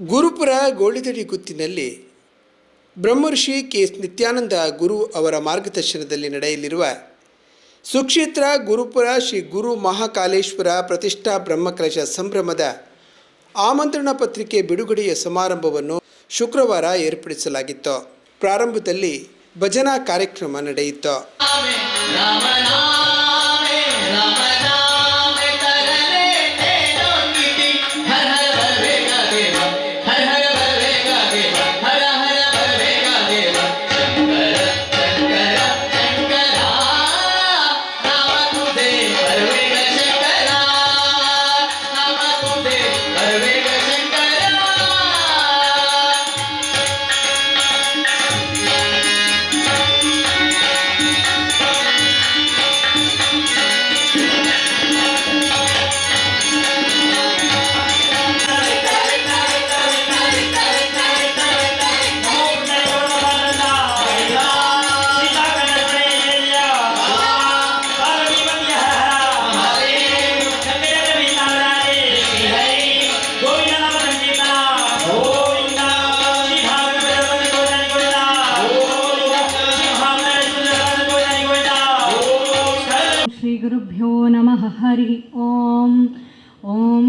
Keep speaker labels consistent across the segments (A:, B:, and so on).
A: ಗುರುಪುರ ಗೋಳಿದಡಿ ಗುತ್ತಿನಲ್ಲಿ Brahmarshi K S Nityananda Guru ಅವರ ಮಾರ್ಗದರ್ಶನದಲ್ಲಿ ನಡೆಯಲಿರುವ ಸುಕ್ಷೇತ್ರ ಗುರುಪುರ ಶ್ರೀ ಗುರು ಮಹಾಕಾಲೇಶ್ವರ ಪ್ರತಿಷ್ಠಾ ಬ್ರಹ್ಮಕಲಶ ಸಂಭ್ರಮದ ಆಮಂತ್ರಣ ಪತ್ರಿಕೆ ಬಿಡುಗಡೆಯ ಸಮಾರಂಭವನ್ನು ಶುಕ್ರವಾರ ಏರ್ಪಡಿಸಲಾಗಿತ್ತು. ಪ್ರಾರಂಭದಲ್ಲಿ ಭಜನಾ ಕಾರ್ಯಕ್ರಮ ನಡೆಯಿತು.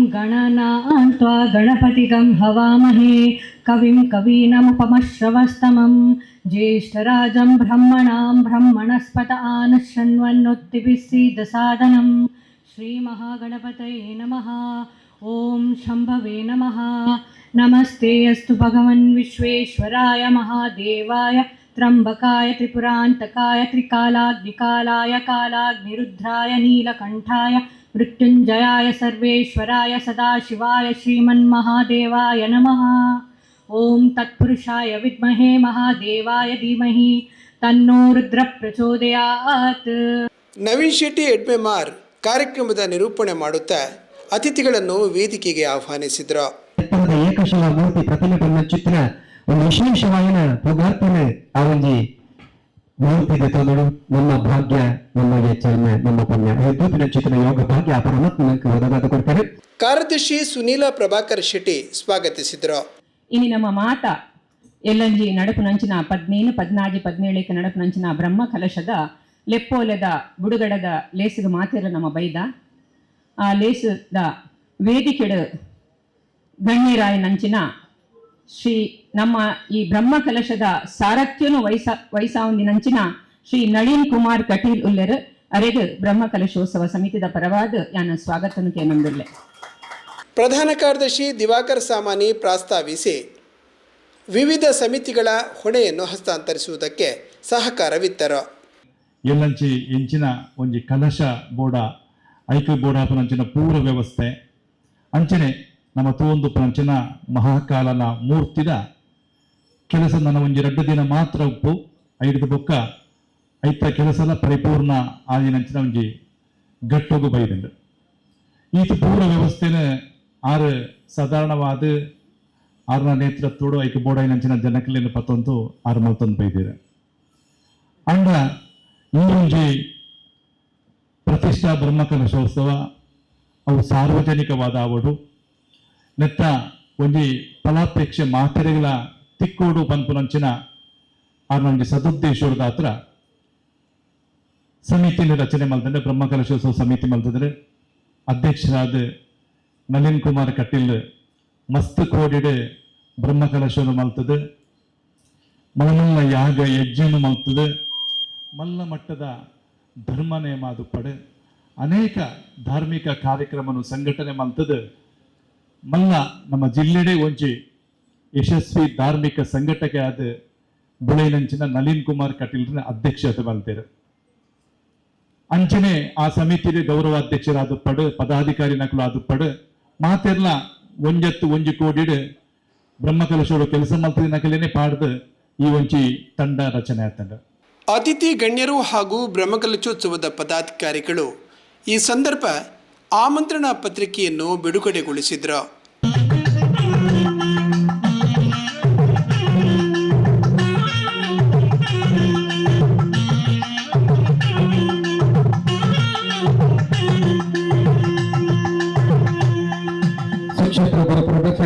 B: ॐ गणनान्त्वा गणपतिगं हवामहे। कविं कवीनमुपमश्रवस्तमं ज्येष्ठराजं ब्रह्मणां ब्रह्मणस्पत आनशृण्वन्नोत्तिभिः सीदसादनं श्रीमहागणपतये नमः। ॐ शम्भवे नमः। नमस्ते अस्तु भगवन् विश्वेश्वराय महादेवाय। त्र्यम्बकाय त्रिपुरान्तकाय त्रिकालाग्निकालाय कालाग्निरुद्राय नीलकण्ठाय मृत्युञ्जयाय सर्वेश्वराय सदाशिवाय श्रीमन्महादेवाय नमः ॐ तत्पुरुषाय विद्महे महादेवाय धीमहि तन्नो रुद्रप्रचोदयात्
A: ನವೀನ್ ಶೆಟ್ಟಿ ಎಡ್ಮೆಮಾರ್ ಕಾರ್ಯಕ್ರಮದ ನಿರೂಪಣೆ ಮಾಡುತ್ತಾ ಅತಿಥಿಗಳನ್ನು ವೇದಿಕೆಗೆ ಆಹ್ವಾನಿಸಿದರು
C: ಎತ್ತರದ ಏಕಶಿಲಾ ಮೂರ್ತಿ ಪ್ರತಿಮೆ ಚಿತ್ರ ಒಂದು ವಿಶೇಷವಾಯಿನ ಪದಾರ್ಥನ ಆ ಒಂದು ಮೂರ್ತಿ ತಂದಳು ನಮ್ಮ ಭಾಗ್ಯ ನಮಗೆ ಚರ್ಮ ನಮ್ಮ ಪುಣ್ಯ. ವಿದ್ಯುತ್ತಿನ ಚಿತ್ರ ಯೋಗ ಭಾಗ್ಯ ಪರಮಾತ್ಮನಕ್ಕೆ ಒದಗಾದ ಕೊಡ್ತಾರೆ
A: ಕಾರ್ಯದರ್ಶಿ ಸುನೀಲ ಪ್ರಭಾಕರ್ ಶೆಟ್ಟಿ ಸ್ವಾಗತಿಸಿದರು.
D: ಇನಿ ನಮ್ಮ ಮಾತ ಎಲ್ಲಂಜಿ ನಡಪು ನಂಚಿನ ಪದ್ನೇನು ಪದ್ನಾಜಿ ಪದ್ನೇಳಕ್ಕೆ ನಡಪು ನಂಚಿನ ಬ್ರಹ್ಮ ಕಲಶದ ಲೆಪ್ಪೋಲೆದ ಬುಡುಗಡದ ಲೇಸಿಗೆ ಮಾತಿರ ನಮ್ಮ ಬೈದ. ಆ ಲೇಸದ ವೇದಿಕೆಡು ಗಣ್ಯರಾಯ ನಂಚಿನ ಶ್ರೀ ನಮ್ಮ ಈ ಬ್ರಹ್ಮ ಕಲಶದ ಸಾರಥ್ಯನು ವೈಸ ವಹಿಸಾವಂದಿನಂಚಿನ ಶ್ರೀ ನಳೀನ್ ಕುಮಾರ್ ಕಟೀಲ್ ಉಲ್ಲೆರ್ ಅರೆದು ಬ್ರಹ್ಮ ಕಲಶೋತ್ಸವ ಸಮಿತಿದ ಪರವಾದ ಯಾನ ಸ್ವಾಗತನು ಕೇನಂದುಲ್ಲೆ.
A: ಪ್ರಧಾನ ಕಾರ್ಯದರ್ಶಿ ದಿವಾಕರ್ ಸಾಮಾನಿ ಪ್ರಾಸ್ತಾವಿಸಿ ವಿವಿಧ ಸಮಿತಿಗಳ ಹೊಣೆಯನ್ನು ಹಸ್ತಾಂತರಿಸುವುದಕ್ಕೆ ಸಹಕಾರವಿತ್ತರು.
E: ಎಲ್ಲಂಚಿ ಇಂಚಿನ ಒಂಜಿ ಕಲಶ ಬೋಡ ಐಕ್ಯ ಬೋಡಾಪನ ಪೂರ್ವ ವ್ಯವಸ್ಥೆ ಅಂಚನೆ ನಮ್ಮ ತೂಂದು ಪ್ರಂಚನ ಮಹಾಕಾಲನ ಮೂರ್ತಿದ ಕೆಲಸ ನನ್ನ ಒಂಜಿ ಎರಡು ದಿನ ಮಾತ್ರ ಉಪ್ಪು ಐದು ಬೊಕ್ಕ ಐತ ಕೆಲಸದ ಪರಿಪೂರ್ಣ ಆದಿನಂಚಿನ ಒಂಜಿ ಗಟ್ಟೋಗು ಬೈದಂಡು ಈತ ಪೂರ ವ್ಯವಸ್ಥೆನ ಆರು ಸಾಧಾರಣವಾದ ಆರನ ನೇತೃತ್ವಡು ಐಕ್ಯ ಬೋಡಾಯಿನಂಚಿನ ಜನಕಲಿನ ಪತ್ತೊಂದು ಆರು ಮಲ್ತೊಂದು ಬೈದಿದೆ. ಅಂಡ ಈ ಒಂಜಿ ಪ್ರತಿಷ್ಠಾ ಬ್ರಹ್ಮಕಲಶೋತ್ಸವ ಅವು ಸಾರ್ವಜನಿಕವಾದ ಅವಡು ನೆತ್ತ ಒಂಜಿ ಫಲಾಪೇಕ್ಷೆ ಮಾತೆರೆಗಳ ತಿಕ್ಕೋಡು ಪನ್ಪುನಂಚಿನ ಆರ್ನೊಂಜಿ ಸದುದ್ದೇಶದ ದಾತ್ರ ಸಮಿತಿನ ರಚನೆ ಮಲ್ತಂದ್ರೆ ಬ್ರಹ್ಮಕಲಶೋತ್ಸವ ಸಮಿತಿ ಮಲ್ತಂದ್ರೆ ಅಧ್ಯಕ್ಷರಾದ ನಳಿನ್ ಕುಮಾರ್ ಕಟೀಲ್ ಮಸ್ತ್ ಕೋಡಿಡ್ ಬ್ರಹ್ಮಕಲಶವನ್ನು ಮಲ್ತದೆ. ಮಲಮಲ್ಲ ಯಾಗ ಯಜ್ಞನು ಮಲ್ತದೆ. ಮಲ್ಲ ಮಟ್ಟದ ಧರ್ಮ ನೇಮಾದು ಪಡೆ ಅನೇಕ ಧಾರ್ಮಿಕ ಕಾರ್ಯಕ್ರಮನು ಸಂಘಟನೆ ಮಲ್ತದೆ. ಮಲ್ಲ ನಮ್ಮ ಜಿಲ್ಲೆಡೆ ಒಂಜಿ ಯಶಸ್ವಿ ಧಾರ್ಮಿಕ ಸಂಘಟಕ ಆದ ಬುಳೈನಂಚಿನ ನಳಿನ್ ಕುಮಾರ್ ಕಟೀಲ್ರನ್ನ ಅಧ್ಯಕ್ಷತೆ ಬಲ್ತೇರು ಅಂಚನೆ ಆ ಸಮಿತಿಗೆ ಗೌರವ ಅಧ್ಯಕ್ಷರಾದ ಪಡು, ಪದಾಧಿಕಾರಿ ನಕಲು ಆದ ಪಡು ಮಾತೆಲ್ಲ ಒಂಜತ್ತು ಒಂಜಿ ಕೋಡಿಡ್ ಬ್ರಹ್ಮಕಲಶೋಡು ಕೆಲಸ ಮಲ್ತದ ನಕಲೇನೆ ಪಾಡ್ದು ಈ ಒಂಚಿ ತಂಡ ರಚನೆ ಆತಂಡ
A: ಅತಿಥಿ ಗಣ್ಯರು ಹಾಗೂ ಬ್ರಹ್ಮಕಲಶೋತ್ಸವದ ಪದಾಧಿಕಾರಿಗಳು ಈ ಸಂದರ್ಭ ಆಮಂತ್ರಣ ಪತ್ರಿಕೆಯನ್ನು ಬಿಡುಗಡೆಗೊಳಿಸಿದರು.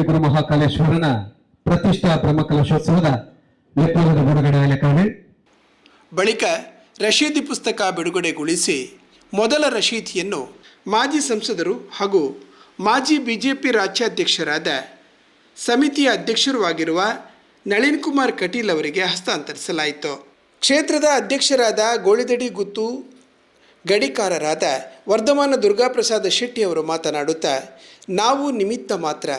C: ಗುರು ಮಹಾಕಾಲೇಶ್ವರನ ಪ್ರತಿಷ್ಠಾ ಬ್ರಹ್ಮಕಲಶೋತ್ಸವದ ಲೆಕ್ಕದ ಬಿಡುಗಡೆ ಕಾಣೆ
A: ಬಳಿಕ ರಶೀದಿ ಪುಸ್ತಕ ಬಿಡುಗಡೆಗೊಳಿಸಿ ಮೊದಲ ರಶೀದಿಯನ್ನು ಮಾಜಿ ಸಂಸದರು ಹಾಗೂ ಮಾಜಿ ಬಿಜೆಪಿ ರಾಜ್ಯಾಧ್ಯಕ್ಷರಾದ ಸಮಿತಿಯ ಅಧ್ಯಕ್ಷರೂ ಆಗಿರುವ ನಳಿನ್ ಕುಮಾರ್ ಕಟೀಲ್ ಅವರಿಗೆ ಹಸ್ತಾಂತರಿಸಲಾಯಿತು. ಕ್ಷೇತ್ರದ ಅಧ್ಯಕ್ಷರಾದ ಗೋಳಿದಡಿ ಗುತ್ತು, ಗಡಿಕಾರರಾದ ವರ್ಧಮಾನ ದುರ್ಗಾಪ್ರಸಾದ ಶೆಟ್ಟಿ ಅವರು ಮಾತನಾಡುತ್ತಾ, ನಾವು ನಿಮಿತ್ತ ಮಾತ್ರ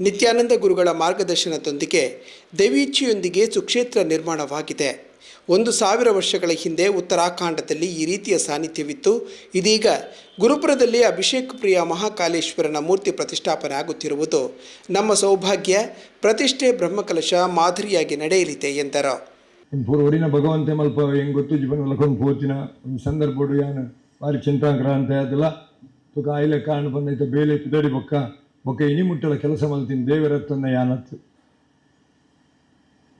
A: ನಿತ್ಯಾನಂದ ಗುರುಗಳ ಮಾರ್ಗದರ್ಶನದೊಂದಿಗೆ ದೇವೀಚ್ಛೆಯೊಂದಿಗೆ ಸುಕ್ಷೇತ್ರ ನಿರ್ಮಾಣವಾಗಿದೆ. ಒಂದು ಸಾವಿರ ವರ್ಷಗಳ ಹಿಂದೆ ಉತ್ತರಾಖಂಡದಲ್ಲಿ ಈ ರೀತಿಯ ಸಾನ್ನಿಧ್ಯವಿತ್ತು. ಇದೀಗ ಗುರುಪುರದಲ್ಲಿ ಅಭಿಷೇಕ್ ಪ್ರಿಯ ಮಹಾಕಾಲೇಶ್ವರನ ಮೂರ್ತಿ ಪ್ರತಿಷ್ಠಾಪನೆ ಆಗುತ್ತಿರುವುದು ನಮ್ಮ ಸೌಭಾಗ್ಯ. ಪ್ರತಿಷ್ಠೆ ಬ್ರಹ್ಮಕಲಶ ಮಾದರಿಯಾಗಿ ನಡೆಯಲಿದೆ ಎಂದರು.
F: ಪೂರ್ವಡಿನ ಪೂರ ಭಗವಂತೆ ಮಲ್ಪ ಹೆಂಗ್ ಗೊತ್ತು? ಜೀವನ ಲಕೊಂಡು ಪೋತಿನ ಒಂದು ಸಂದರ್ಭ ಯಾನು ಭಾರಿ ಅಂತ ಅದೆಲ್ಲ. ತುಕ ಆಯ್ಲೆ ಕಾಣ್ ಬಂದೈತೆ, ಬೇಲೆ ಪಿದಡಿ ಬೊಕ್ಕ. ಇನಿ ಮುಟ್ಟಲ ಕೆಲಸ ಮಲ್ತೀನಿ ದೇವರತ್ತನ್ನ ಯಾನತ್ತು.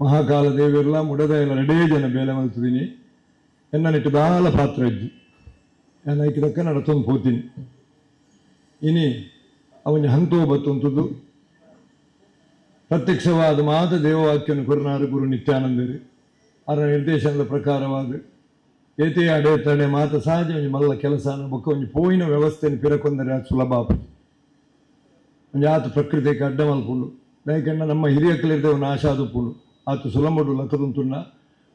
F: ಮಹಾಕಾಲ ದೇವಿರಲ್ಲ, ಮುಡದ ಎಲ್ಲ ರೆಡೇ ಜನ ಬೇಲೆ ಮಲ್ತಿದ್ದೀನಿ ಎನ್ನ ನೆಟ್ಟು ದಾಲ ಪಾತ್ರ ಇದ್ದು. ಎನ್ನ ಐಕಿದಕ್ಕ ನಡತೊಂದು ಹೋತೀನಿ. ಇನಿ ಅವನ ಹಂತೋ ಬತ್ತುಂತದ್ದು ಪ್ರತ್ಯಕ್ಷವಾದ ಮಾತ ದೇವವಾಕ್ಯನ ಕುರುನಾರು ಗುರು ನಿತ್ಯಾನಂದರು. ಅವರ ನಿರ್ದೇಶನದ ಪ್ರಕಾರವಾದ ಏತೆ ಅಡೆ ತಡೆ ಮಾತ ಸಹಜ ಮಲ್ಲ ಕೆಲಸ ಬೊಕ್ಕ ಒಂಜಿ ಪೋಯಿನ ವ್ಯವಸ್ಥೆಯನ್ನು ಪಿರಕೊಂದರೆ ಅದು ಸುಲಭ ಒಂಜಿ ಆತು ಪ್ರಕೃತಿಗೆ ಅಡ್ಡ ಮಲ್ಪುಂಡು ದಯಕಂಡ ನಮ್ಮ ಹಿರಿಯಕ್ಕಲಿರ್ದೇವು ನಾಶ ಆದುಪ್ಪುಂಡು ಆತು ಸುಲಮಡು ಲತದುಂತುನ್ನ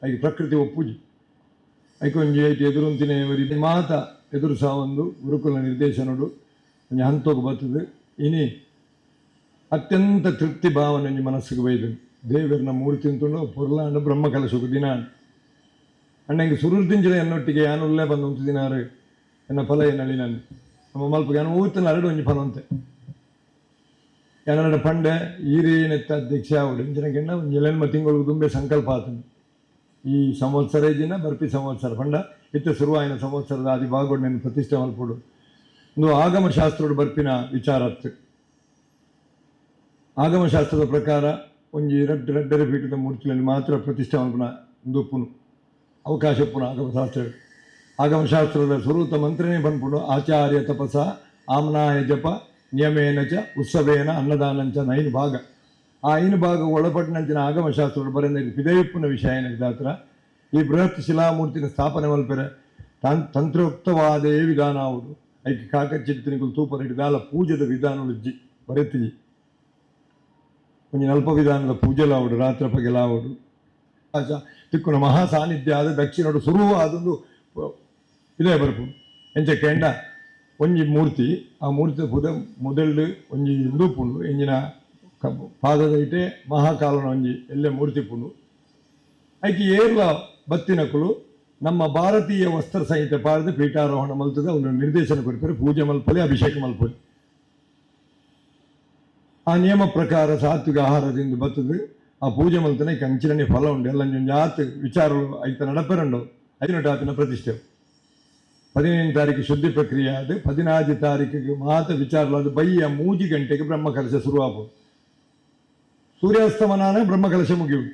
F: ಐಗೆ ಪ್ರಕೃತಿ ಒಪ್ಪುಜಿ. ಐಕೆ ಒಂಜಿ ಐತಿ ಎದುರುಂತಿನ ಮಾತ ಎದುರು ಸಹ ಒಂದು ಗುರುಕುಲ ನಿರ್ದೇಶನಡು. ಒಂಜಿ ಹಂತೋಗಿ ಬರ್ತದೆ ಇನಿ ಅತ್ಯಂತ ತೃಪ್ತಿ ಭಾವನೆ ಒಂಜಿ ಮನಸ್ಸಿಗೆ ಬೈದು ದೇವರನ್ನ ಮೂರ್ತಿ ಅಂತುಂಡು ಪೊರ್ಲಾಂಡ ಬ್ರಹ್ಮ ಕಲಶಕ್ಕೆ ದಿನ ಅಣ್ಣಂಗೆ ಸುರುರ್ದಿಂಜಲ ಎನ್ನೊಟ್ಟಿಗೆ ಯಾನುಲ್ಲೇ ಬಂದು ದಿನಾರು ಎನ್ನ ಫಲ ಏನಳಿ ನಾನು ನಮ್ಮ ಮಲ್ಪ ಯಾನು ಅರಡು ಒಂಜಿ ಫಲ ಯಾನಡ ಪಂಡೆ ನೆತ್ತ ಅಧ್ಯಕ್ಷ ಒಂದು ಎಲೆನ್ಮ ತಿಂಗಳು ದುಂಬೆ ಸಂಕಲ್ಪ ಆತನು ಈ ಸಂವತ್ಸರ ಇದನ್ನ ಬರ್ಪಿ ಸಂವತ್ಸರ ಪಂಡ ಇತ್ತ ಶುರುವಾಯಿನ ಸಂವತ್ಸರದ ಆದಿ ಭಾಗಗಳು ನೆನು ಪ್ರತಿಷ್ಠೆ ಮಲ್ಪಡು ಒಂದು ಆಗಮ ಶಾಸ್ತ್ರೋಡು ಬರ್ಪಿನ ವಿಚಾರ ಆತು ಆಗಮಶಾಸ್ತ್ರದ ಪ್ರಕಾರ ಒಂಜಿ ರಡ್ಡ ರಡ್ಡರ ಪೀಠದ ಮೂರ್ತಿಯಲ್ಲಿ ಮಾತ್ರ ಪ್ರತಿಷ್ಠೆ ಮಲ್ಪನ ದುಪ್ಪುನು ಅವಕಾಶ ಪುನ ಆಗಮಶಾಸ್ತ್ರ ಆಗಮಶಾಸ್ತ್ರದ ಸ್ವರೂತ ಮಂತ್ರನೇ ಬಂದ್ಬಿಡು ಆಚಾರ್ಯ ತಪಸ ಆಮ್ನಾಯ ಜಪ ನಿಯಮೇನ ಚ ಉತ್ಸವೇನ, ಅನ್ನದಾನಂಚ ಐನು ಭಾಗ. ಆ ಐನು ಭಾಗ ಒಳಪಟ್ಟಿನಂಚಿನ ಆಗಮಶಾಸ್ತ್ರ ಬರೆದ ಪಿದಯಪ್ಪನ ವಿಷಯ ಏನಿದಾತ್ರ ಈ ಬೃಹತ್ ಶಿಲಾಮೂರ್ತಿನ ಸ್ಥಾಪನೆ ಮಲ್ಪೆರೆ ತನ್, ತಂತ್ರೋಕ್ತವಾದೇ ವಿಧಾನ ಆವುದು ಐಕೆ ಕಾಕಚಿತ್ತನಿಗಳು ತೂಪ ಹಿಡಿದಾಲ ಪೂಜದ ವಿಧಾನಗಳು ಜಿ ಬರೆತಿಜಿ ಒಂಜಿ ಅಲ್ಪ ವಿಧಾನದ ಪೂಜೆಲಾವುಡು ರಾತ್ರ ಪಗೆಲಾವುಡು ಆಚ, ತಿಕ್ಕುನ ಮಹಾ ಸಾನ್ನಿಧ್ಯ ಆದ ದಕ್ಷಿಣ ಸುರುವು ಆದೊಂದು ಇದೇ ಬರ್ಪು. ಎಂಚ ಕೆಂಡ ಒಂಜಿ ಮೂರ್ತಿ, ಆ ಮೂರ್ತಿ ಪುದ ಮೊದಲು ಒಂಜಿ ಇಂದೂಪುಂಡು ಎಂಜಿನ ಕ- ಪಾದದ ಇಟೆ ಮಹಾಕಾಲನ ಒಂಜಿ ಎಲ್ಲೆ ಮೂರ್ತಿ ಪುಂಡು. ಐಕಿ ಏರ್ಲ ಬತ್ತಿನಕುಲು ನಮ್ಮ ಭಾರತೀಯ ವಸ್ತ್ರ ಸಂಹಿತೆ ಪಾಡ್ದು ಪೀಠಾರೋಹಣ ಮಲ್ತದ ಒಂದು ನಿರ್ದೇಶನ ಕೊಡ್ತಾರೆ, ಪೂಜೆ ಮಲ್ಪಲೆ, ಅಭಿಷೇಕ ಮಲ್ಪಲೆ. ಆ ನಿಯಮ ಪ್ರಕಾರ ಸಾತ್ವಿಕ ಆಹಾರದಿಂದ ಬರ್ತದೆ ಆ ಪೂಜೆ ಮಲ್ತನೆ ಕಂಚಿನ ಫಲ ಉಂಡು, ಎಲ್ಲ ಆತು ವಿಚಾರಗಳು ಐತ ನಡಪೆರಂಡು ಐನೊಟ್ಟು ಆತನ ಪ್ರತಿಷ್ಠೆ. ಪದಿನೈದು ತಾರೀಕು ಶುದ್ಧಿ ಪ್ರಕ್ರಿಯೆ ಆದ ಪದಿನಾಜು ತಾರೀಕಿಗೆ ಮಾತ ವಿಚಾರಲಾದ ಬಯ್ಯ ಮೂಜಿ ಗಂಟೆಗೆ ಬ್ರಹ್ಮ ಕಲಶ ಶುರುವಾಗ್ಬೋದು ಸೂರ್ಯಾಸ್ತಮನಾನೇ ಬ್ರಹ್ಮ ಕಲಶ ಮುಗಿಯುವುದು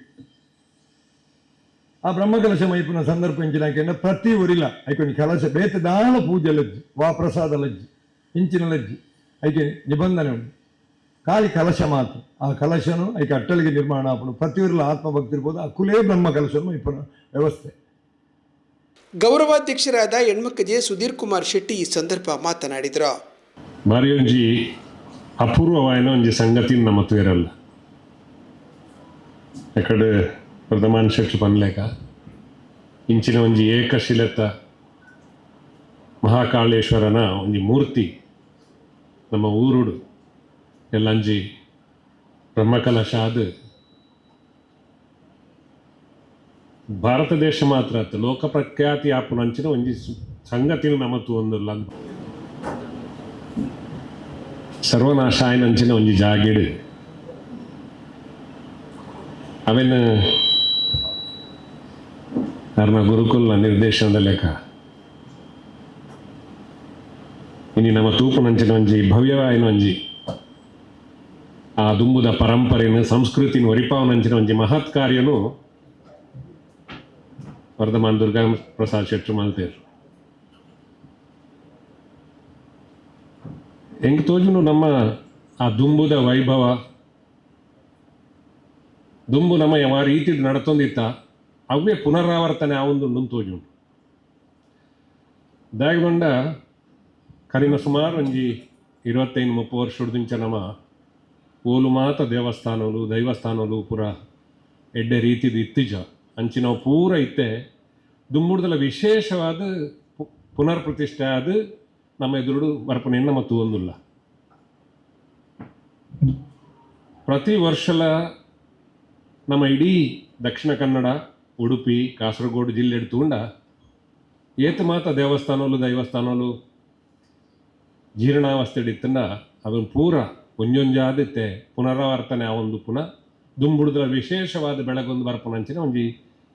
F: ಆ ಬ್ರಹ್ಮ ಕಲಶ ಮೈಪುನ ಸಂದರ್ಭ ಇಂಚಿನಾಕೆಂಡ ಪ್ರತಿ ಊರಿಲ್ಲ ಐಕೊಂದು ಕಲಶ ಬೇತ ದಾಳ ಪೂಜೆ ಲಜ್ಜಿ ವಾ ಪ್ರಸಾದ ಲಜ್ಜಿ ಇಂಚಿನ ಲಜ್ಜಿ ಐಕೆ ನಿಬಂಧನೆ ಉಂಟು ಖಾಲಿ ಕಲಶ ಮಾತ್ರ ಆ ಕಲಶನು ಐಕೆ ಅಟ್ಟಲಿಗೆ ನಿರ್ಮಾಣ ಆಪಡು ಪ್ರತಿ ಊರಿಲ್ಲ ಆತ್ಮಭಕ್ತಿ ಇರ್ಬೋದು ಆ ಕುಲೇ ಬ್ರಹ್ಮ ಕಲಶ ಮೈಪುನ ವ್ಯವಸ್ಥೆ
A: ಗೌರವಾಧ್ಯಕ್ಷರಾದ ಹೆಣ್ಮಕ್ಕಜೆ ಸುಧೀರ್ ಕುಮಾರ್ ಶೆಟ್ಟಿ ಈ ಸಂದರ್ಭ ಮಾತನಾಡಿದರು.
G: ಬಾರಿ ಒಂಜಿ ಅಪೂರ್ವವಾಯಿನ ಒಂದು ಸಂಗತಿ ನಮ್ಮತ್ತು ಇರಲ್ಲ. ಯಾಕಡೆ ವರ್ಧಮಾನ ಶೆಟ್ಟಿ ಪನ್ಲೇಕ ಇಂಚಿನ ಒಂದು ಏಕಶಿಲತ ಮಹಾಕಾಳೇಶ್ವರನ ಒಂದು ಮೂರ್ತಿ, ನಮ್ಮ ಊರುಡು, ಎಲ್ಲಂಜಿ ಬ್ರಹ್ಮಕಲಶ ಆದ್ ಭಾರತ ದೇಶ ಮಾತ್ರ ಅಂತ ಲೋಕ ಪ್ರಖ್ಯಾತಿ ಆಪುನಂಚಿನ ಒಂಜಿ ಒಂದು ಸಂಗತಿನ ನಮತ್ತು ಒಂದು ಲಗ್ ಸರ್ವನಾಶ ಆಯ್ನಂಚಿನ ಒಂಜಿ ಜಾಗಿಡ್. ಅವೆನ್, ಅರ್ನ ಗುರುಕುಲ್ನ ನಿರ್ದೇಶನದ ಲೆಕ್ಕ. ಇನಿ ನಮ್ಮ ತೂಪುನಂಚಿನ ಒಂಜಿ ಭವ್ಯವಾಯಿನ ಒಂಜಿ, ಆ ದುಂಬುದ ಪರಂಪರೆಯನ್ನು ಸಂಸ್ಕೃತಿನ ಒರಿಪಾವನಂಚಿನ ಒಂಜಿ ಮಹತ್ ಕಾರ್ಯನು ವರ್ಧಮಾನ್ ದುರ್ಗಾ ಪ್ರಸಾದ್ ಶೆಟ್ರು ಮಲ್ತೇರು ಹೆಂಗೆ ತೋಜುನು ನಮ್ಮ ಆ ದುಂಬುದ ವೈಭವ ದುಂಬು ನಮ್ಮ ಯಾವ ರೀತಿ ನಡತೊಂದಿತ್ತ ಅವೇ ಪುನರಾವರ್ತನೆ ಆ ಒಂದು ತೋಜುಂಟು ದಾಯಗೊಂಡ ಕರಿನ ಸುಮಾರು ಒಂಜಿ ಇರುವತ್ತೈದು ಮುಪ್ಪು ವರ್ಷದಿಂಚ ನಮ್ಮ ಓಲು ಮಾತ ದೇವಸ್ಥಾನಗಳು ದೈವಸ್ಥಾನಗಳು ಪೂರ ಎಡ್ಡೆ ರೀತಿದು ಇತ್ತೀಜ ಅಂಚಿ ನಾವು ಪೂರ ಇತ್ತೆ. ದುಮ್ಮುಡ್ದಲ ವಿಶೇಷವಾದ ಪುನರ್ ಪ್ರತಿಷ್ಠೆ ಆದ ನಮ್ಮ ಎದುರುಡು ಬರ್ಪನೆಯನ್ನು ಮತ್ತು ಒಂದಿಲ್ಲ ಪ್ರತಿ ವರ್ಷಲ ನಮ್ಮ ಇಡೀ ದಕ್ಷಿಣ ಕನ್ನಡ, ಉಡುಪಿ, ಕಾಸರಗೋಡು ಜಿಲ್ಲೆ ತೂಂಡ ಏತ ಮಾತ ದೇವಸ್ಥಾನಗಳು ದೈವಸ್ಥಾನಗಳು ಜೀರ್ಣಾವಸ್ಥೆ ಇತ್ತಂಡ ಅದನ್ನು ಪೂರ ಒಂಜೊಂಜಾದಿತ್ತೆ ಪುನರಾವರ್ತನೆ ಆ ಒಂದು ಪುನಃ ದುಂಬುಡುದ್ರ ವಿಶೇಷವಾದ ಬೆಳಗೊಂದು ಬರ್ಪನಂಚಿನ ಒಂಜಿ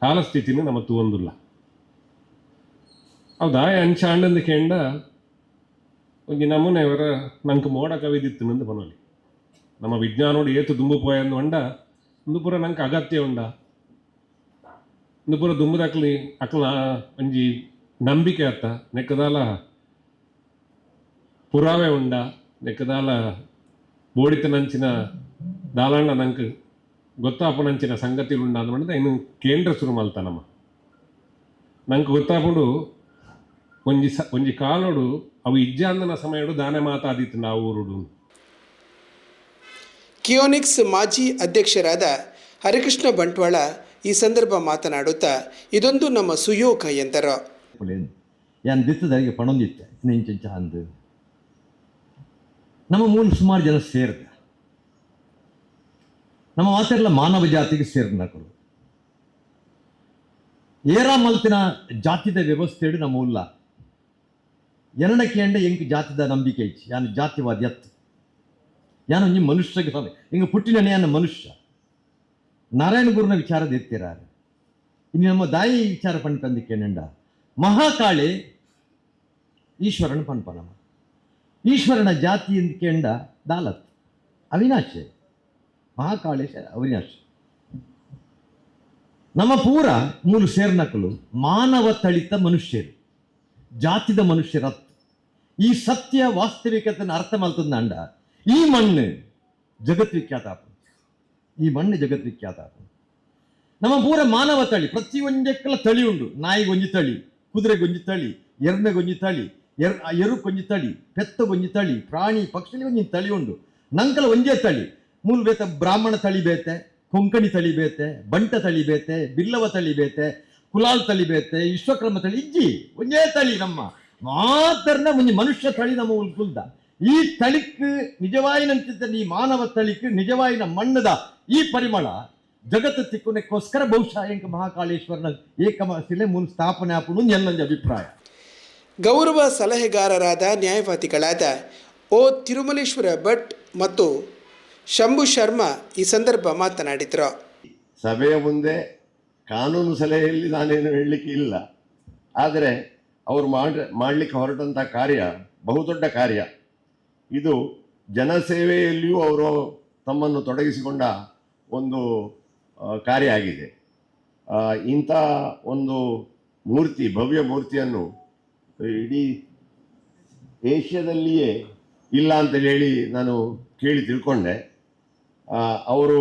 G: ಕಾಲಸ್ಥಿತಿನ ನಮ್ಮ ತೂವೊಂದುಲ್ಲ. ಹೌದಾ? ಅಂಚ ಆಂಡಂದು ಕೇಂಡ ಒಂಜಿ ನಮೂನೆ ಅವರ ನಂಗೆ ಮೋಡ ಕವಿದಿತ್ತು ನಂದು ಬನೋಲಿ ನಮ್ಮ ವಿಜ್ಞಾನೋಡು ಏತು ದುಂಬು ಪೋಯಂದು ಅಂಡ ಒಂದು ಪೂರ ನಂಗೆ ಅಗತ್ಯ ಉಂಡ. ಒಂದು ಪೂರ ದುಂಬುದ ಅಕ್ಲಿ, ಅಕ್ಲ ಒಂಜಿ ನಂಬಿಕೆ ಅತ್ತ, ನೆಕ್ಕದಾಲ ಪುರಾವೆ ಉಂಡ, ನೆಕ್ಕದಾಲ ಬೋಡಿತನಂಚಿನ ದಾಲಾಂಡ ನಂಗೆ ಗೊತ್ತಾಪನಂಚಿನ ಸಂಗತಿಗಳು ಉಂಡ ಅಂದ್ ಇನ್ನು ಕೇಂದ್ರ ಶುರು ಮಲ್ತ ನಮ್ಮ ನಂಗೆ ಗೊತ್ತಾಪುಂಡು ಒಂಜಿ ಸ ಒಂಜಿ ಕಾಲೋಡು ಅವು ಇಜ್ಜಾಂದನ ಸಮಯಡು ದಾನೆ ಮಾತಾದಿತ್ತು ಆ ಊರುಡು.
H: ಕಿಯೋನಿಕ್ಸ್ ಮಾಜಿ ಅಧ್ಯಕ್ಷರಾದ ಹರಿಕೃಷ್ಣ ಬಂಟ್ವಾಳ ಈ ಸಂದರ್ಭ ಮಾತನಾಡುತ್ತಾ ಇದೊಂದು ನಮ್ಮ ಸುಯೋಗ ಎಂದರು.
A: ಯಾನ್ ದಿತ್ತದಾಗೆ ಪಣೊಂದಿತ್ತೆ ಇಂಚಂಚ ಅಂದು. ನಮ್ಮ ಮೂಲ ಸುಮಾರು ಜನ ಸೇರ್ದ. ನಮ್ಮ ಮಾತೆಲ್ಲ ಮಾನವ ಜಾತಿಗೆ ಸೇರ್ನಕರು ಏರ ಮಲ್ತಿನ ಜಾತಿದ ವ್ಯವಸ್ಥೆ ನಮ್ಮ ಉಲ್ಲ ಎರಡಕ್ಕೆ ಎಂಡ ಎಂಕ್ ಜಾತಿದ ನಂಬಿಕೆ ಇಚ್ಚಿ ಯಾನ್ ಜಾತಿವಾದ ಎತ್ತು ಯಾನು ಒಂಜಿ ಮನುಷ್ಯಗೆ ಸಮ ಹಿಂಗೆ ಪುಟ್ಟಿನ ಯಾನ ಮನುಷ್ಯ. ನಾರಾಯಣ ಗುರುನ ವಿಚಾರದ ಎತ್ತಿರಾರೆ. ಇನ್ನು ನಮ್ಮ ದಾಯಿ ವಿಚಾರ ಪಂಡಿತಂದಿಕ್ಕೆ ನೆಂಡ ಮಹಾಕಾಳಿ ಈಶ್ವರನ ಪನ್ಪನಮ ಈಶ್ವರನ ಜಾತಿ ಎಂದು ಕೆಂಡ ದಾಲತ್. ಅವಿನಾಶಿ. ಮಹಾಕಾಳೇಶ, ಅವಿನಾಶ್. ನಮ್ಮ ಪೂರ ಮೂಲು ಸೇರ್ನಕಲು ಮಾನವ ತಳಿತ ಮನುಷ್ಯರು, ಜಾತಿದ ಮನುಷ್ಯರ ಈ ಸತ್ಯ ವಾಸ್ತವಿಕತೆಯನ್ನು ಅರ್ಥ ಮಾಡ್ತದ ಅಂಡ ಈ ಮಣ್ಣು ಜಗತ್ ವಿಖ್ಯಾತ ಆಪುಂಡು. ಈ ಮಣ್ಣು ಜಗತ್ ವಿಖ್ಯಾತ ಆಪುಂಡು. ನಮ್ಮ ಪೂರ ಮಾನವ ತಳಿ ಪ್ರತಿ ಒಂದಕ್ಕೆಲ್ಲ ತಳಿ ಉಂಡು ನಾಯಿಗೊಂಜಿ ತಳಿ ಕುದುರೆಗೊಂಜಿ ತಳಿ ಎರ್ಮೆಗೊಂಜಿ ತಳಿ, ಎರ್ ಎರುಕೊಂಜಿ ತಳಿ, ಪೆತ್ತ ಪೆತ್ತಗೊಂಜಿ ತಳಿ, ಪ್ರಾಣಿ ಪಕ್ಷಿಗೊಂಜಿ ತಳಿ ಉಂಡು ನಂಕಲ ಒಂಜೇ ತಳಿ. ಮೂಲ ಬೇತ ಬ್ರಾಹ್ಮಣ ತಳಿ ಬೇತೆ, ಕೊಂಕಣಿ ತಳಿ ಬೇತೆ, ಬಂಟ ತಳಿ ಬೇತೆ, ಬಿಲ್ಲವ ತಳಿ ಬೇತೆ, ಕುಲಾಲ್ ತಳಿ ಬೇತೆ, ವಿಶ್ವಕ್ರಮ ತಳಿ, ಇಜ್ಜಿ, ಒಂದೇ ತಳಿ ನಮ್ಮ. ಮಾತರ್ನ ಒಂಜಿ ಮನುಷ್ಯ ತಳಿ ನಮ್ಮ ಉಲ್ಕುಲ್ದ ಈ ತಳಿಕ್ ನಿಜವಾಯಿನಂತಿದ್ದ ಈ ಮಾನವ ತಳಿಕ್ ನಿಜವಾಯಿನ ಮಣ್ಣದ ಈ ಪರಿಮಳ ಜಗತ್ತು ತಿಕ್ಕುನಕ್ಕೋಸ್ಕರ ಬಹುಶಃ ಎಂಕ ಮಹಾಕಾಳೇಶ್ವರನ ಏಕಮ ಶಿಲೆ ಮೂಲ ಸ್ಥಾಪನೆ ಆಪುನು ಎಲ್ಲೊಂದು ಅಭಿಪ್ರಾಯ.
H: ಗೌರವ ಸಲಹೆಗಾರರಾದ ನ್ಯಾಯವಾದಿಗಳಾದ ಓ ತಿರುಮಲೇಶ್ವರ ಭಟ್ ಮತ್ತು ಶಂಭು ಶರ್ಮಾ ಈ ಸಂದರ್ಭ ಮಾತನಾಡಿದರು.
I: ಸಭೆಯ ಮುಂದೆ ಕಾನೂನು ಸಲಹೆಯಲ್ಲಿ ನಾನೇನು ಹೇಳಲಿಕ್ಕೆ ಇಲ್ಲ. ಆದರೆ ಅವರು ಮಾಡಿ, ಮಾಡಲಿಕ್ಕೆ ಹೊರಟಂಥ ಕಾರ್ಯ ಬಹುದೊಡ್ಡ ಕಾರ್ಯ. ಇದು ಜನಸೇವೆಯಲ್ಲಿಯೂ ಅವರು ತಮ್ಮನ್ನು ತೊಡಗಿಸಿಕೊಂಡ ಒಂದು ಕಾರ್ಯ ಆಗಿದೆ. ಇಂಥ ಒಂದು ಮೂರ್ತಿ, ಭವ್ಯ ಮೂರ್ತಿಯನ್ನು ಇಡೀ ಏಷ್ಯಾದಲ್ಲಿಯೇ ಇಲ್ಲ ಅಂತ ಹೇಳಿ ನಾನು ಕೇಳಿ ತಿಳ್ಕೊಂಡೆ. ಅವರು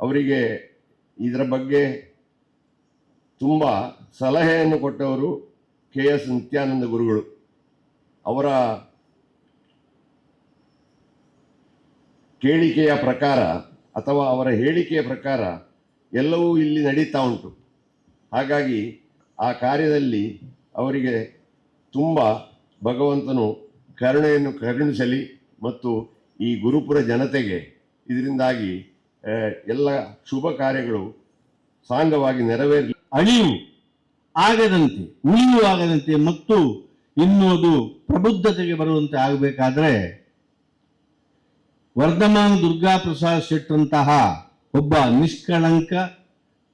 I: ಅವರಿಗೆ ಇದರ ಬಗ್ಗೆ ತುಂಬ ಸಲಹೆಯನ್ನು ಕೊಟ್ಟವರು ಕೆ ಎಸ್ ನಿತ್ಯಾನಂದ ಗುರುಗಳು. ಅವರ ಕೇಳಿಕೆಯ ಪ್ರಕಾರ ಅಥವಾ ಅವರ ಹೇಳಿಕೆಯ ಪ್ರಕಾರ ಎಲ್ಲವೂ ಇಲ್ಲಿ ನಡೀತಾ ಉಂಟು. ಹಾಗಾಗಿ ಆ ಕಾರ್ಯದಲ್ಲಿ ಅವರಿಗೆ ತುಂಬ ಭಗವಂತನು ಕರುಣೆಯನ್ನು ಕರುಣಿಸಲಿ ಮತ್ತು ಈ ಗುರುಪುರ ಜನತೆಗೆ ಇದರಿಂದಾಗಿ ಎಲ್ಲ ಶುಭ ಕಾರ್ಯಗಳು ಸಾಂಗವಾಗಿ ನೆರವೇರಲಿ.
J: ಅಳಿವು ಆಗದಂತೆ ಉಳಿವು ಆಗದಂತೆ ಮತ್ತು ಇನ್ನೋದು ಪ್ರಬುದ್ಧತೆಗೆ ಬರುವಂತೆ ಆಗಬೇಕಾದ್ರೆ, ವರ್ಧಮಾನ್ ದುರ್ಗಾ ಪ್ರಸಾದ್ ಶೆಟ್ಟರಂತಹ ಒಬ್ಬ ನಿಷ್ಕಳಂಕ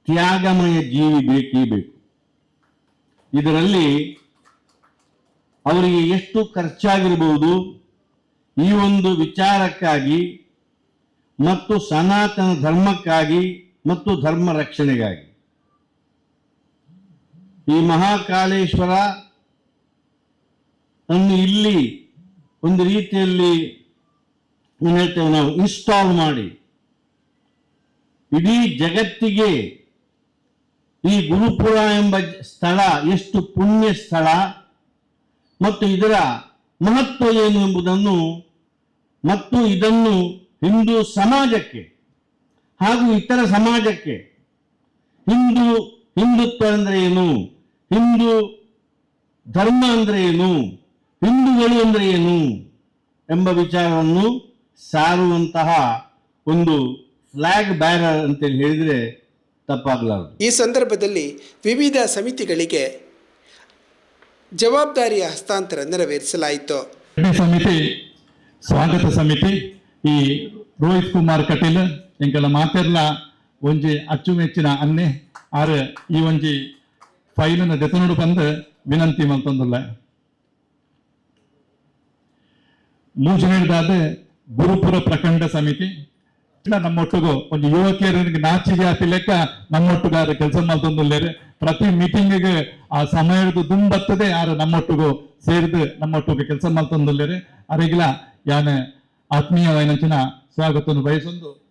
J: ತ್ಯಾಗಮಯ ಜೀವಿ ಬೇಕೇ ಬೇಕು. ಇದರಲ್ಲಿ ಅವರಿಗೆ ಎಷ್ಟು ಖರ್ಚಾಗಿರಬಹುದು ಈ ಒಂದು ವಿಚಾರಕ್ಕಾಗಿ ಮತ್ತು ಸನಾತನ ಧರ್ಮಕ್ಕಾಗಿ ಮತ್ತು ಧರ್ಮ ರಕ್ಷಣೆಗಾಗಿ. ಈ ಮಹಾಕಾಳೇಶ್ವರ ಅನ್ನು ಇಲ್ಲಿ ಒಂದು ರೀತಿಯಲ್ಲಿ ಹೇಳ್ತೇವೆ ನಾವು ಇನ್ಸ್ಟಾಲ್ ಮಾಡಿ. ಇಡೀ ಜಗತ್ತಿಗೆ ಈ ಗುರುಪುರ ಎಂಬ ಸ್ಥಳ ಎಷ್ಟು ಪುಣ್ಯ ಸ್ಥಳ ಮತ್ತು ಇದರ ಮಹತ್ವ ಏನು ಎಂಬುದನ್ನು ಮತ್ತು ಇದನ್ನು ಹಿಂದೂ ಸಮಾಜಕ್ಕೆ ಹಾಗೂ ಇತರ ಸಮಾಜಕ್ಕೆ ಹಿಂದೂ ಹಿಂದುತ್ವ ಅಂದ್ರೆ ಏನು? ಹಿಂದೂ ಧರ್ಮ ಅಂದ್ರೆ ಏನು? ಹಿಂದೂಗಳು ಅಂದ್ರೆ ಏನು? ಎಂಬ ವಿಚಾರವನ್ನು ಸಾರುವಂತಹ ಒಂದು ಫ್ಲಾಗ್ ಬ್ಯಾರರ್ ಅಂತೇಳಿ ಹೇಳಿದ್ರೆ ತಪ್ಪಾಗಲಾರದು.
A: ಈ ಸಂದರ್ಭದಲ್ಲಿ ವಿವಿಧ ಸಮಿತಿಗಳಿಗೆ ಜವಾಬ್ದಾರಿಯ ಹಸ್ತಾಂತರ ನೆರವೇರಿಸಲಾಯಿತು.
E: ಸಮಿತಿ ಸ್ವಾಗತ ಸಮಿತಿ ಈ ರೋಹಿತ್ ಕುಮಾರ್ ಕಟೀಲ್ ಎಂಕಲ ಮಾತೆರ್ಲ, ಒಂಜಿ ಅಚ್ಚುಮೆಚ್ಚಿನ ಅನ್ನೆ, ಆರ್ ಈ ಒಂಜಿ ಫೈಲಿನ ದೆತನೋಡು ಬಂದು ವಿನಂತಿ ಮಲ್ತೊಂದುಲ್ಲ ಮೂಜನೇದಾದ ಗುರುಪುರ ಪ್ರಖಂಡ ಸಮಿತಿ. ನಮ್ಮೊಟ್ಟಿಗೂ ಒಂದು ಯುವಕಿಯರಿಗೆ ನಾಚಿಗೆ ಆತಿ ಲೆಕ್ಕ ನಮ್ಮೊಟ್ಟಿಗಾರ ಕೆಲಸ ಮಾಡ್ತೊಂದುಲ್ಲೇರು. ಪ್ರತಿ ಮೀಟಿಂಗಿಗೆ ಆ ಸಮಯದ ದುಂಬತ್ತದೆ ಯಾರು ನಮ್ಮೊಟ್ಟಿಗೂ ಸೇರಿದು ನಮ್ಮೊಟ್ಟಿಗೆ ಕೆಲಸ ಮಾಡ್ತೊಂದುಲ್ಲೇರು. ಅರಿಗಿಲ, ಯಾನ ಆತ್ಮೀಯವಾಯಿನಂಚಿನ ಸ್ವಾಗತವನ್ನು ಬಯಸೊಂದು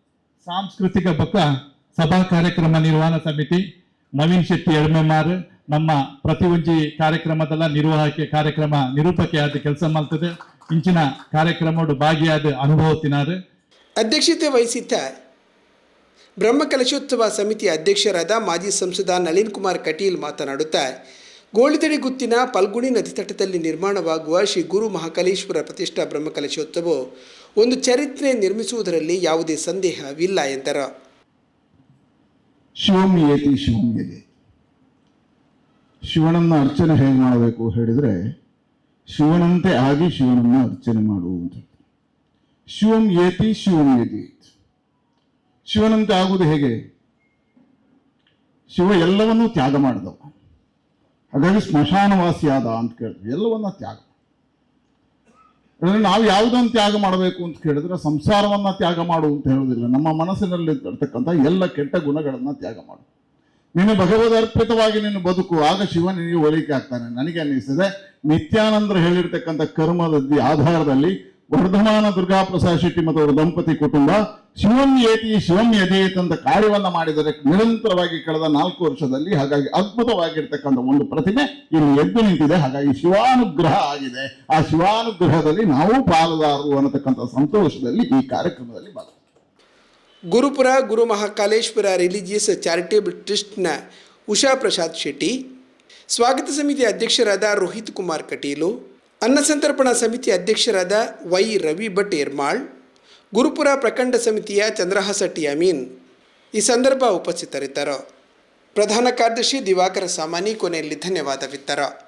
E: ಸಾಂಸ್ಕೃತಿಕ ಬೊಕ್ಕ ಸಭಾ ಕಾರ್ಯಕ್ರಮ ನಿರ್ವಹಣಾ ಸಮಿತಿ ನವೀನ್ ಶೆಟ್ಟಿ ಎಳ್ಮೆಮಾರ್ ನಮ್ಮ ಪ್ರತಿ ಒಂಜಿ ಕಾರ್ಯಕ್ರಮದಲ್ಲ ನಿರ್ವಾಹಕ ಕಾರ್ಯಕ್ರಮ ನಿರೂಪಕೆ ಆದ ಕೆಲಸ ಮಾಡ್ತದೆ. ಇಂಚಿನ ಕಾರ್ಯಕ್ರಮ ಭಾಗಿಯಾದ ಅನುಭವ ತಿನಾರು
A: ಅಧ್ಯಕ್ಷತೆ ವಹಿಸಿದ್ದ ಬ್ರಹ್ಮಕಲಶೋತ್ಸವ ಸಮಿತಿ ಅಧ್ಯಕ್ಷರಾದ ಮಾಜಿ ಸಂಸದ ನಳಿನ್ ಕುಮಾರ್ ಕಟೀಲ್ ಮಾತನಾಡುತ್ತಾ ಗೋಳಿತಡಿ ಗುತ್ತಿನ ಪಲ್ಗುಣಿ ನದಿ ತಟದಲ್ಲಿ ನಿರ್ಮಾಣವಾಗುವ ಶ್ರೀ ಗುರು ಮಹಾಕಲೇಶ್ವರ ಪ್ರತಿಷ್ಠಾ ಬ್ರಹ್ಮಕಲಶೋತ್ಸವವು ಒಂದು ಚರಿತ್ರೆ ನಿರ್ಮಿಸುವುದರಲ್ಲಿ ಯಾವುದೇ ಸಂದೇಹವಿಲ್ಲ ಎಂದರು.
K: ಶಿವಂ ಏತಿ ಶಿವಂ ಶಿವನನ್ನ ಅರ್ಚನೆ ಹೇಗೆ ಮಾಡಬೇಕು ಹೇಳಿದರೆ, ಶಿವನಂತೆ ಆಗಿ ಶಿವನನ್ನ ಅರ್ಚನೆ ಮಾಡುವುದು. ಶಿವಂ ಏತಿ ಶಿವಂ ಏತಿ ಶಿವನಂತೆ ಆಗುವುದು ಹೇಗೆ? ಶಿವ ಎಲ್ಲವನ್ನೂ ತ್ಯಾಗ ಮಾಡಿದವ. ಹಾಗಾಗಿ ಸ್ಮಶಾನವಾಸಿಯಾದ ಅಂತ ಕೇಳ್ತೀವಿ. ಎಲ್ಲವನ್ನ ತ್ಯಾಗ. ನಾವು ಯಾವುದನ್ನು ತ್ಯಾಗ ಮಾಡಬೇಕು ಅಂತ ಕೇಳಿದ್ರೆ ಸಂಸಾರವನ್ನ ತ್ಯಾಗ ಮಾಡು ಅಂತ ಹೇಳೋದಿಲ್ಲ ನಮ್ಮ ಮನಸ್ಸಿನಲ್ಲಿ ಇರ್ತಕ್ಕಂಥ ಎಲ್ಲ ಕೆಟ್ಟ ಗುಣಗಳನ್ನ ತ್ಯಾಗ ಮಾಡು. ನೀನು ಭಗವದ್ ಅರ್ಪಿತವಾಗಿ ನೀನು ಬದುಕು, ಆಗ ಶಿವ ನಿನಗೆ ಒಲಿಕೆ ಆಗ್ತಾನೆ. ನನಗೆ ಅನ್ನಿಸ್ತದೆ, ನಿತ್ಯಾನಂದ್ರ ಹೇಳಿರ್ತಕ್ಕಂಥ ಕರ್ಮದ ಆಧಾರದಲ್ಲಿ ವರ್ಧಮಾನ ದುರ್ಗಾ ಪ್ರಸಾದ್ ಶೆಟ್ಟಿ ಮತ್ತು ಅವರ ದಂಪತಿ ಕುಟುಂಬ ಶಿವಂ ಏತಿ, ಶಿವಂ ಯಜೇತ್ ಅಂತ ಕಾರ್ಯವನ್ನ ಮಾಡಿದರೆ ನಿರಂತರವಾಗಿ ಕಳೆದ ನಾಲ್ಕು ವರ್ಷದಲ್ಲಿ ಹಾಗಾಗಿ ಅದ್ಭುತವಾಗಿರ್ತಕ್ಕಂಥ ಒಂದು ಪ್ರತಿಮೆ ಇಲ್ಲಿ ಎದ್ದು ನಿಂತಿದೆ. ಹಾಗಾಗಿ ಶಿವಾನುಗ್ರಹ ಆಗಿದೆ. ಆ ಶಿವಾನುಗ್ರಹದಲ್ಲಿ ನಾವು ಪಾಲುದಾರರು ಅನ್ನತಕ್ಕಂಥ ಸಂತೋಷದಲ್ಲಿ ಈ ಕಾರ್ಯಕ್ರಮದಲ್ಲಿ ಭಾಗ.
A: ಗುರುಪುರ, ಗುರು ಮಹಾಕಾಲೇಶ್ವರ ರಿಲಿಜಿಯಸ್ ಚಾರಿಟೇಬಲ್ ಟ್ರಸ್ಟ್ನ ಉಷಾ ಪ್ರಸಾದ್ ಶೆಟ್ಟಿ, ಸ್ವಾಗತ ಸಮಿತಿ ಅಧ್ಯಕ್ಷರಾದ ರೋಹಿತ್ ಕುಮಾರ್ ಕಟೀಲು ಅನ್ನಸಂತರ್ಪಣಾ ಸಮಿತಿ ಅಧ್ಯಕ್ಷರಾದ ವೈ ರವಿ ಭಟ್ ಎರ್ಮಾಳ್ ಗುರುಪುರ ಪ್ರಖಂಡ ಸಮಿತಿಯ ಚಂದ್ರಹಾಸಟ್ಟಿ ಅಮೀನ್ ಈ ಸಂದರ್ಭ ಉಪಸ್ಥಿತರಿದ್ದರು. ಪ್ರಧಾನ ಕಾರ್ಯದರ್ಶಿ ದಿವಾಕರ ಸಾಮಾನಿ, ಕೊನೆಯಲ್ಲಿ ಧನ್ಯವಾದವಿತ್ತರು